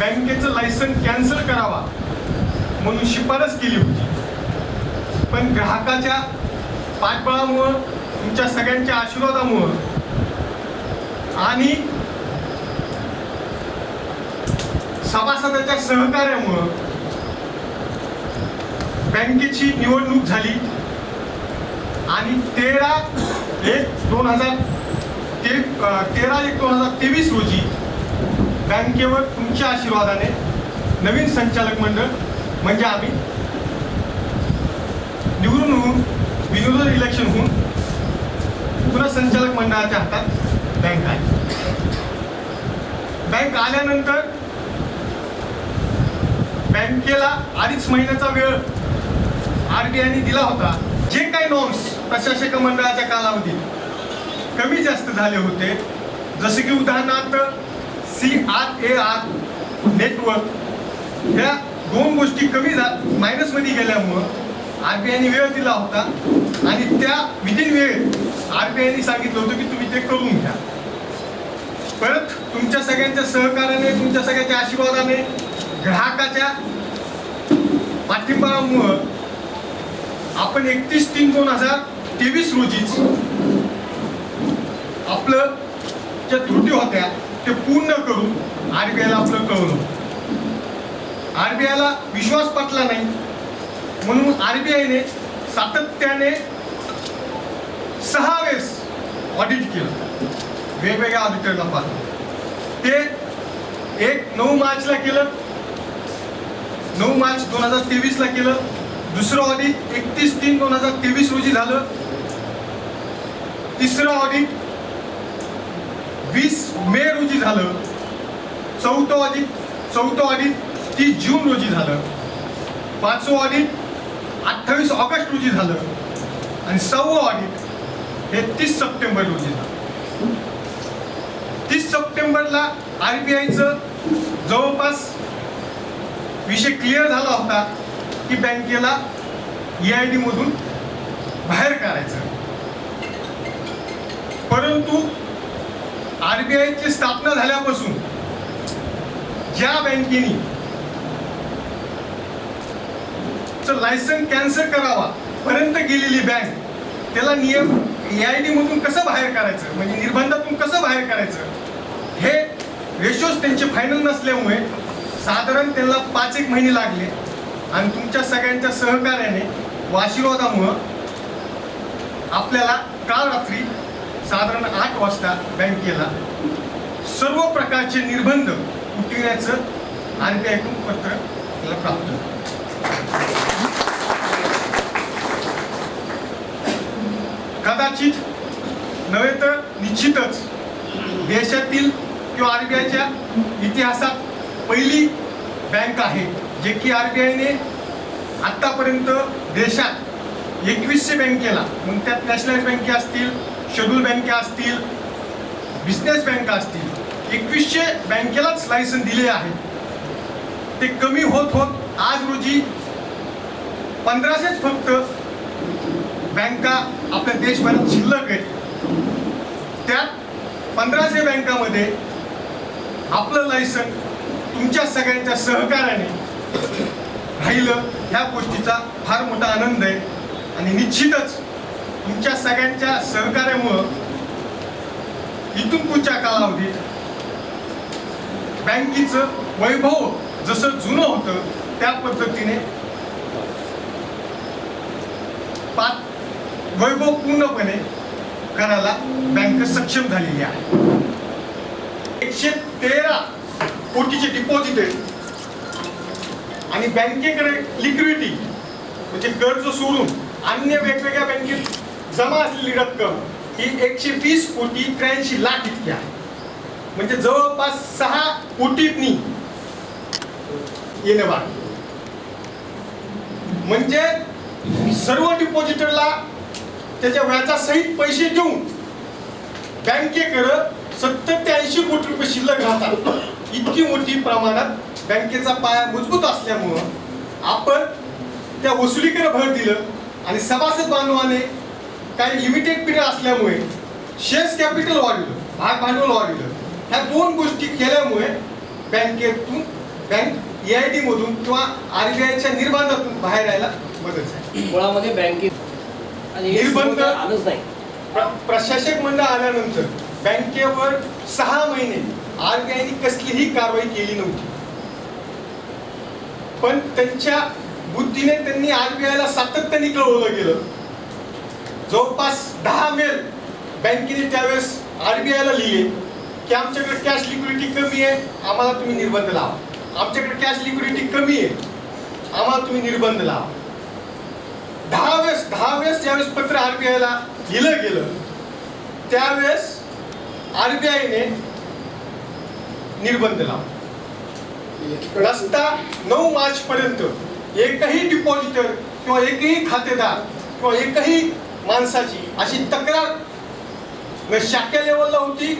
बँकेचं licence cancel करावा. म्हणून शिफारस केली होती. पण ग्राहकाच्या पाठबळामुळं तुमच्या सगळ्यांच्या आशीर्वादामुळं आणि सभासदाच्या सहकार्यामुळं बँकेची निवडणूक झाली. आणि तेरा एक दोन हजार ते तेरा एक दोन हजार तेवीस रोजी बँकेवर तुमच्या आशीर्वादाने. नवीन संचालक मंडळ म्हणजे आम्ही. निवडून होऊन विनोदर इलेक्शन होऊन पुन्हा संचालक मंडळाच्या हातात बँक आहे. बँक आल्यानंतर बँकेला अडीच महिन्याचा वेळ आर बी आयने दिला होता. जे काही नॉर्म्स प्रशासक मंडळाच्या कालावधीत कमी जास्त झाले होते. जसे की उदाहरणार्थ C R A R network ह्या दोन गोष्टी कमी झा मायनसमध्ये गेल्यामुळं आर बी आयने वेळ दिला होता. आणि त्या विदिन वेळ आर बी आयने सांगितलं होतं की तुम्ही ते करून घ्या. परत तुमच्या सगळ्यांच्या सहकार्याने तुमच्या सगळ्यांच्या आशीर्वादाने ग्राहकाच्या पाठिंबामुळं आपण एकतीस तीन दोन हजार तेवीस रोजीच आपलं ज्या त्रुटी होत्या ते पूर्ण करून आरबीआयला आपलं कळवलं आरबीआयला विश्वास पटला नाही. म्हणून आरबीआयने सातत्याने सहा वेळेस ऑडिट केलं. वेगवेगळ्या ऑडिटरला पाहतो ते एक नऊ मार्चला केलं नऊ मार्च दोन हजार तेवीसला केलं दुसरं ऑडिट एकतीस तीन दोन हजार तेवीस रोजी झालं. तिसरं ऑडिट वीस मे रोजी झालं. चौथं ऑडिट चौथं ऑडिट तीस जून रोजी झालं. पाचवं ऑडिट अठ्ठावीस ऑगस्ट रोजी झालं. आणि सहावं ऑडिट हे तीस सप्टेंबर रोजी झालं. तीस सप्टेंबरला आर बी आयचं जवळपास विषय क्लिअर झाला होता की बँकेला ए आय डी मधून बाहेर काढायचं. परंतु आरबीआयची स्थापना झाल्यापासून ज्या बँकेनी लायसन कॅन्सल करावा पर्यंत गेलेली बँक त्याला नियम एआयडी मधून कसं बाहेर करायचं? म्हणजे निर्बंधातून कसं बाहेर करायचं? हे रेशोज त्यांचे फायनल नसल्यामुळे साधारण त्यांना पाच एक महिने लागले. आणि तुमच्या सगळ्यांच्या सहकार्याने व आशीर्वादामुळं आपल्याला काल रात्री साधारण आठ वाजता बँकेला सर्व प्रकारचे निर्बंध उठविण्याचं आर बी आयकडून पत्र त्याला प्राप्त कदाचित नव्हे तर निश्चितच देशातील किंवा आर बी आयच्या इतिहासात पहिली बँक आहे जे की आर बी आयने आत्तापर्यंत देशात एकवीसशे बँकेला मग त्यात नॅशनलाइज बँके असतील शेड्यूल बँका असतील बिझनेस बँका असतील एकवीसशे बँकेलाच लायसन दिले आहे ते कमी होत होत आज रोजी पंधराशेच फक्त बँका आपल्या देशभरात शिल्लक आहेत. त्यात पंधराशे बँकामध्ये आपलं लायसन तुमच्या सगळ्यांच्या सहकार्याने राहिलं. ह्या गोष्टीचा फार मोठा आनंद आहे. आणि निश्चितच तुमच्या सगळ्यांच्या सहकार्यामुळं इथून पुढच्या कालावधीत बँकेचं वैभव जसं जुनं होतं त्या पद्धतीने पाच वैभव पूर्णपणे करायला बँक सक्षम झालेली आहे. एकशे तेरा कोटीचे डिपॉझिट आहे. आणि बँकेकडे लिक्विडिटी म्हणजे कर्ज सोडून अन्य वेगवेगळ्या बँकेत जमा असलेली रक्कम ही एकशे वीस कोटी त्र्याऐंशी लाख इतकी आहे. म्हणजे जवळपास सहा कोटीतनी येणं बाकी म्हणजे सर्व डिपॉझिटरला त्याच्या व्याजासहित पैसे देऊन बँकेकडं सत्तर ते ऐंशी कोटी रुपये शिल्लक राहतात. इतकी मोठी प्रमाणात बँकेचा पाया मजबूत असल्यामुळं आपण त्या वसुलीकडे भर दिलं आणि सभासद बांधवाने काही लिमिटेड पिरियड असल्यामुळे शेअर्स कॅपिटल वाढलं भाग भांडवल वाढलं. ह्या दोन गोष्टी केल्यामुळे बँकेतून बँक एआयडी मधून किंवा आरबीआयच्या निर्बंधातून बाहेर यायला मदत झाली. मुळामध्ये बँकेत निर्बंध- आलंच नाही. प्र- प्रशासक मंडळ आल्यानंतर बँकेवर सहा महिने आरबीआयने कसलीही कारवाई केली नव्हती. पण त्यांच्या बुद्धीने त्यांनी आरबीआयला सातत्याने कळवलं गेलं. जवळपास दहा मेल बँकेने त्यावेळेस आरबीआयला लिहिले की आमच्याकडे कॅश लिक्विडिटी कमी आहे आम्हाला तुम्ही निर्बंध लावा. आमच्याकडे कॅश लिक्विडिटी कमी आहे आम्हाला तुम्ही निर्बंध लावा. दहा वेळेस दहा वेळेस ज्यावेळेस पत्र आरबीआयला लिहिलं गेलं त्यावेळेस आरबीआयने निर्बंध लावला. रस्ता नऊ मार्च पर्यंत एकही डिपॉझिटर किंवा एकही खातेदार किंवा एकही माणसाची अशी तक्रार. न शाखा लेवलला होती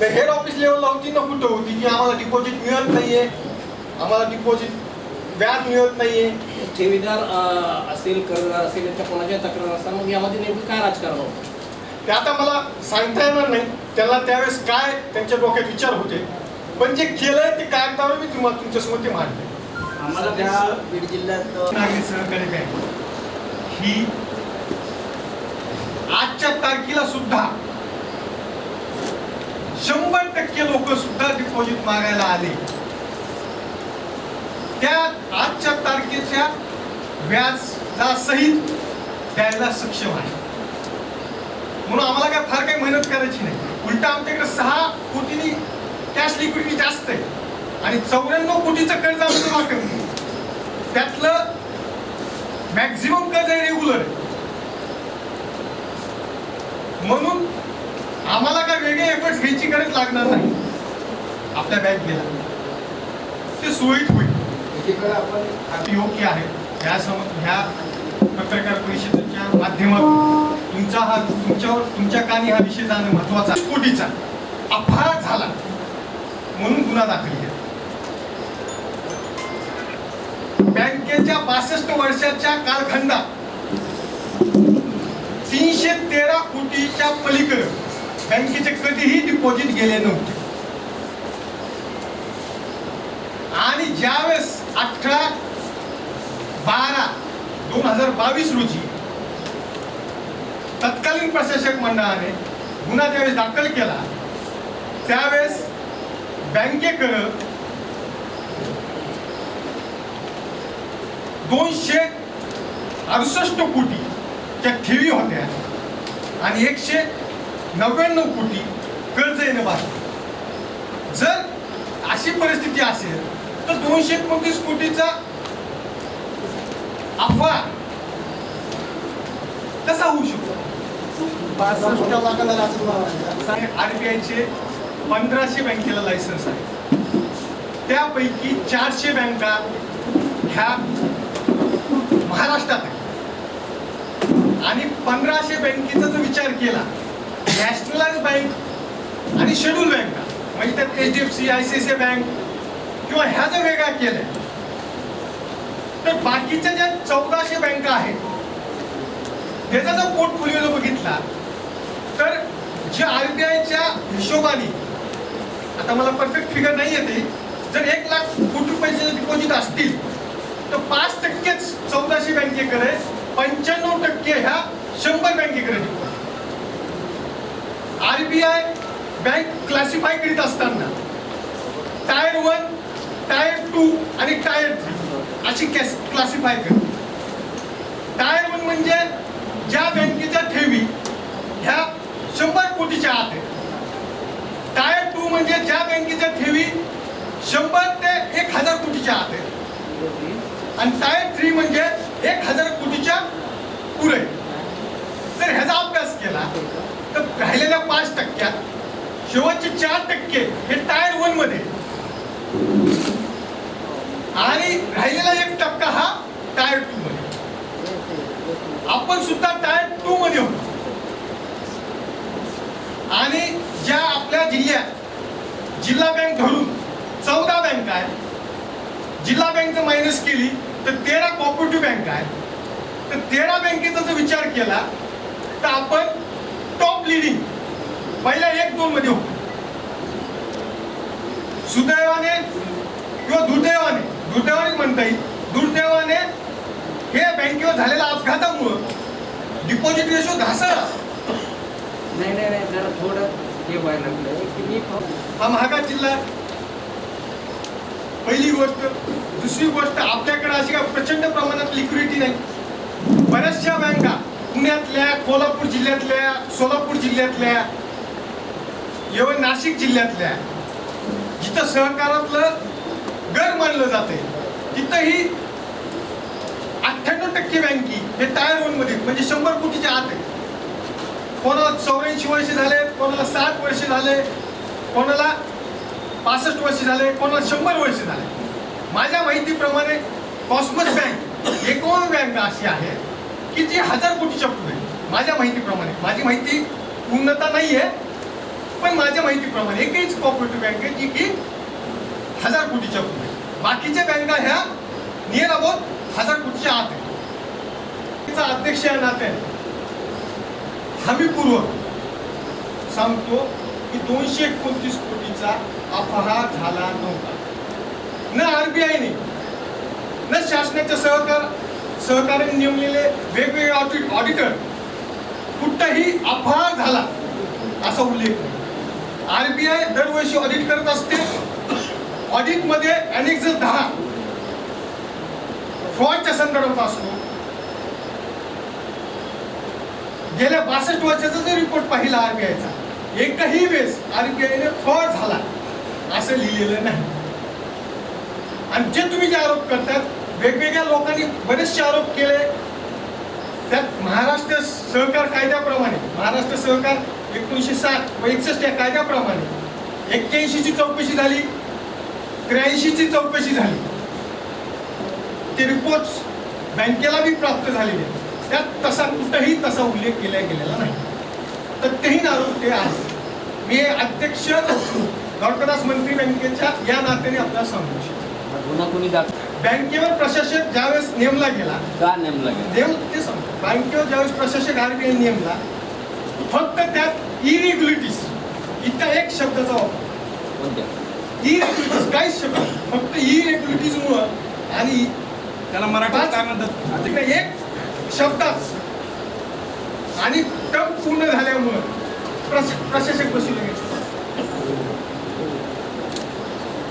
न हेड ऑफिस लेवलला होती न कुठं होती की आम्हाला डिपॉझिट मिळत नाहीये. आम्हाला डिपॉझिट व्याज मिळत नाहीये. ठेवीदार असेल कर्जदार असेल यांच्या कोणाच्या तक्रार असतात मग यामध्ये नेमकं काय राजकारण होतं? ते आता मला सांगता येणार नाही. त्याला त्यावेळेस काय त्यांच्या डोक्यात विचार होते. पण जे केलंय ते कागदावर मी तुम्हाला तुमच्यासमोर ते मांडले आम्हाला त्या बीड जिल्ह्यात सहकारी बँक ही आजच्या तारखेला सुद्धा शंभर टक्के लोक सुद्धा डिपॉझिट मागायला आले. त्या आजच्या तारखेच्या व्याजा सहित द्यायला सक्षम आहे. म्हणून आम्हाला काय फार काही मेहनत करायची नाही. उलट आमच्याकडे सहा कोटीनी कॅश लिक्विडिटी जास्त आहे. आणि चौऱ्याण्णव कोटीचं कर्ज आमचं जमा त्यातलं मॅक्झिमम कर्ज आहे. रेग्युलर म्हणून आम्हाला काय वेगळे एफर्ट्स घ्यायची गरज लागणार नाही. आपल्या बँकेला ते सुरळीत होईल. एकीकडे आपण अति योग्य आहे. ह्या सम ह्या पत्रकार परिषदेच्या माध्यमातून तुमचा हा तुमच्यावर तुमच्या कानी हा विषय जाणं महत्त्वाचा. कोटीचा अपघात झाला. म्हणून गुन्हा दाखल केला. बँकेच्या बासष्ट वर्षाच्या कालखंडात तीनशे तेरा कोटीच्या पलीकडे बँकेचे कधीही डिपॉझिट गेले नव्हते. आणि ज्यावेळेस अठरा बारा दोन हजार बावीस रोजी तत्कालीन प्रशासक मंडळाने गुन्हा ज्यावेळेस दाखल केला त्यावेळेस बँकेकडं दोनशे अडुसष्ट कोटी त्या ठेवी होत्या. आणि एकशे नव्याण्णव कोटी कर्ज येणं बाकी जर अशी परिस्थिती असेल तर दोनशे एकोणतीस कोटीचा अफवा कसा होऊ शकतो? आरबीआयचे पंधराशे बँकेला लायसन्स आहे. त्यापैकी चारशे बँका ह्या महाराष्ट्रात आहेत. आणि पंधराशे बँकेचा जर विचार केला नॅशनलाइज बँक आणि शेड्यूल बँका म्हणजे त्यात H D F C I C C bank किंवा ह्या जर वेगळ्या केल्या तर बाकीच्या ज्या चौदाशे बँका आहेत त्याचा जर पोर्टफोलिओ जर बघितला तर जे आर बी आयच्या हिशोबाने आता मला परफेक्ट फिगर नाही येते जर एक लाख कोटी रुपयाचे डिपॉझिट असतील तर पाच टक्केच चौदाशे बँकेकडे पंच्याण्णव टक्के ह्या शंभर बँकेकडे आरबीआय बँक क्लासिफाय करीत असताना टायर वन टायर टू आणि टायर थ्री अशी क्लासिफाय करते टायर वन म्हणजे ज्या बँकेच्या ठेवी ह्या शंभर कोटीच्या आत आहेत. टायर टू म्हणजे ज्या बँकेच्या ठेवी शंभर ते एक हजार कोटीच्या आत आहेत. आणि टायर थ्री म्हणजे एक हजार कोटीच्या पुढे. जर ह्याचा अभ्यास केला तर राहिलेल्या पाच टक्क्यात शेवटचे चार टक्के हे टायर वनमध्ये. आणि राहिलेला एक टक्का हा टायर टू मध्ये. आपण सुद्धा टायर टू मध्ये होतो. आणि ज्या आपल्या जिल्ह्यात जिल्हा बँक धरून चौदा बँक आहे जिल्हा बँक मायनस केली तर तेरा कॉपरेटिव्ह बँक आहे तर तेरा बँकेचा जर विचार केला तर आपण टॉप लिडिंग पहिल्या एक दोन मध्ये होतो सुदैवाने किंवा दुर्दैवाने दुर्दैवाने म्हणता येईल. दुर्दैवाने हे बँकेवर झालेल्या अपघातामुळं डिपॉझिट रेशो घासळला नाही नाही नाही जरा थोडं हे व्हायला लागलं की मी हा महागात जिल्हा. पहिली गोष्ट. दुसरी गोष्ट आपल्याकडे अशी काय प्रचंड प्रमाणात लिक्विडिटी नाही. बऱ्याचशा बँका पुण्यातल्या कोल्हापूर जिल्ह्यातल्या सोलापूर जिल्ह्यातल्या एवढं नाशिक जिल्ह्यातल्या जिथं सहकारातलं घर मानलं जाते तिथंही अठ्ठ्याण्णव टक्के बँकी हे टायर वनमध्ये म्हणजे शंभर कोटीच्या आत आहे. कोणाला चौऱ्याऐंशी वर्ष झाले कोणाला साठ वर्ष झाले कोणाला पासष्ट वर्ष झाले कोणाला शंभर वर्ष झाले. माझ्या माहितीप्रमाणे कॉस्मस बँक एकूण बँक अशी आहे की जी हजार कोटीच्या पुढे माझ्या माहितीप्रमाणे. माझी माहिती पूर्णता नाही आहे पण माझ्या माहितीप्रमाणे एकच कॉपरेटिव्ह बँक आहे जी की हजार कोटीच्या पुढे बाकीच्या बँका ह्या नियर अबाउट हजार कोटीच्या आत आहे. तिचा अध्यक्ष या नात्याने हमीपूर्वक सांगतो की दोनशे एकोणतीस कोटीचा अपहार झाला नव्हता. न आरबीआयने न शासनाच्या सहकार सहकार्याने नेमलेले वेगवेगळे ऑडिट ऑडिटर कुठंही अपहार झाला असा उल्लेख नाही. आरबीआय दरवर्षी ऑडिट करत असते. ऑडिटमध्ये अनेक जर दहा फ्रॉडच्या संदर्भात असतो गेल्या बासष्ट वर्षाचा जर रिपोर्ट पाहिला आरबीआयचा एकही वेळेस आरबीआयने फ्रॉड झाला. असं लिहिलेलं नाही. आणि जे तुम्ही जे आरोप करतात वेगवेगळ्या लोकांनी बरेचसे आरोप केले. त्यात महाराष्ट्र सहकार कायद्याप्रमाणे महाराष्ट्र सहकार एकोणीसशे साठ व एकसष्ट या कायद्याप्रमाणे एक्क्याऐंशीची चौकशी झाली त्र्याऐंशीची चौकशी झाली. ते रिपोर्ट्स बँकेला बी प्राप्त झालेले. त्यात तसा कुठंही तसा उल्लेख केला गेलेला नाही. तर तेही आरोप ते आहे मी अध्यक्ष गौरकदास मंत्री बँकेच्या या नात्याने आपल्याला सांगू इच्छितो. गुन्हा कोणी दाख बँकेवर प्रशासक ज्यावेळेस नेमला गेला का नेमला गेला? नेम ते सांगतो बँकेवर ज्यावेळेस प्रशासक आरबीआय नेमला फक्त त्यात इरेग्युलिटीज इतका एक शब्दाचा वापर. कोणत्या? इरेग्युलिटीज काहीच शब्द. फक्त इरेग्युलिटीज मुळे आणि त्याला मराठीत काय म्हणतात? एक शब्दात आणि टर्म पूर्ण झाल्यामुळं प्रशासक बसवले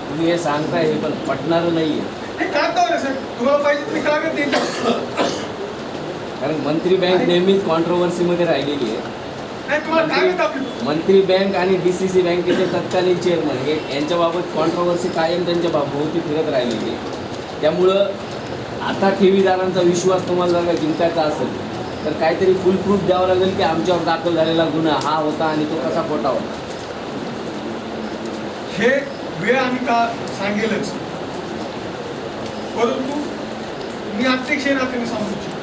तुम्ही हे सांगताय हे पण पटणार नाहीये. कारण मंत्री बँक नेहमीच कॉन्ट्रोवर्सीमध्ये राहिलेली आहे. मंत्री बँक आणि डी सी सी बँकेचे तत्कालीन चेअरमन हे यांच्याबाबत कॉन्ट्रोवर्सी कायम त्यांच्या भोवती फिरत राहिलेली आहे. त्यामुळं आता ठेवीदारांचा विश्वास तुम्हाला जर का जिंकायचा असेल तर काहीतरी फुल प्रूफ द्यावं लागेल की आमच्यावर दाखल झालेला गुन्हा हा होता आणि तो कसा खोटा होता. हे वेळ आम्ही का सांगेलच. परंतु मी अध्यक्ष नात्याने सांगू इच्छितो.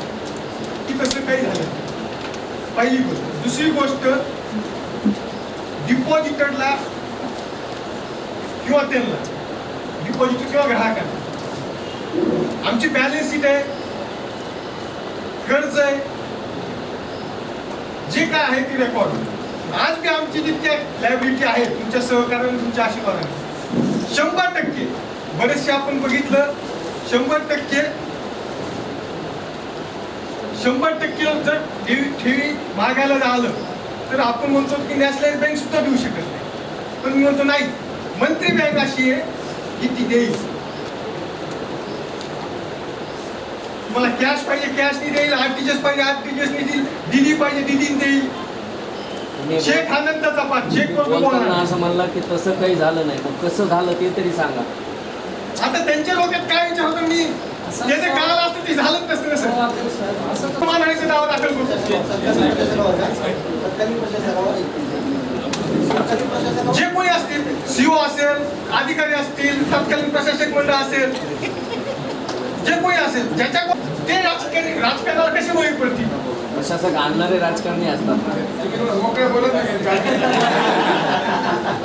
की तसं काही झालं पहिली गोष्ट. दुसरी गोष्ट डिपॉझिटरला किंवा त्यांना डिपॉझिटर किंवा ग्राहकांना. आमची बॅलन्स शीट आहे कर्ज आहे जे काय आहे ती रेकॉर्ड आज बी आमची जितक्या लायबिलिटी आहे तुमच्या सहकार्याने तुमच्या आशीर्वादाने. शंभर टक्के. बरेचसे आपण बघितलं शंभर टक्के. शंभर टक्के जर ठेवी ठेवी मागायला आलं तर आपण म्हणतो की नॅशनलाइज बँक सुद्धा देऊ शकत नाही. पण मी म्हणतो नाही. मंत्री बँक अशी आहे की ती देईल. तुम्हाला कॅश पाहिजे कॅशनी देईल आरटीजीएस पाहिजे आरटीजीएसनी देईल डीडी पाहिजे डीडी देईल. चेक आनंदाचा पाठ चेक करतो बोलताना असं म्हणलं की तसं काही झालं नाही मग कसं झालं ते तरी सांगा. आता त्यांच्या डोक्यात काय विचार होतं मी? जे जे कळालं असतं ते झालंच नसतं ना सर मानहानीचा दावा दाखल करतो तत्कालीन प्रशासनावर तत्कालीन प्रशासनावर जे कोणी असतील सीओ असेल अधिकारी असतील तत्कालीन प्रशासक मंडळ असेल जे कोणी असेल ज्याच्या ते राजकारणी राजकारणाला कसे बळी पडतील? प्रशासक आणणारे राजकारणी असतात मोकळे बोलत नाही.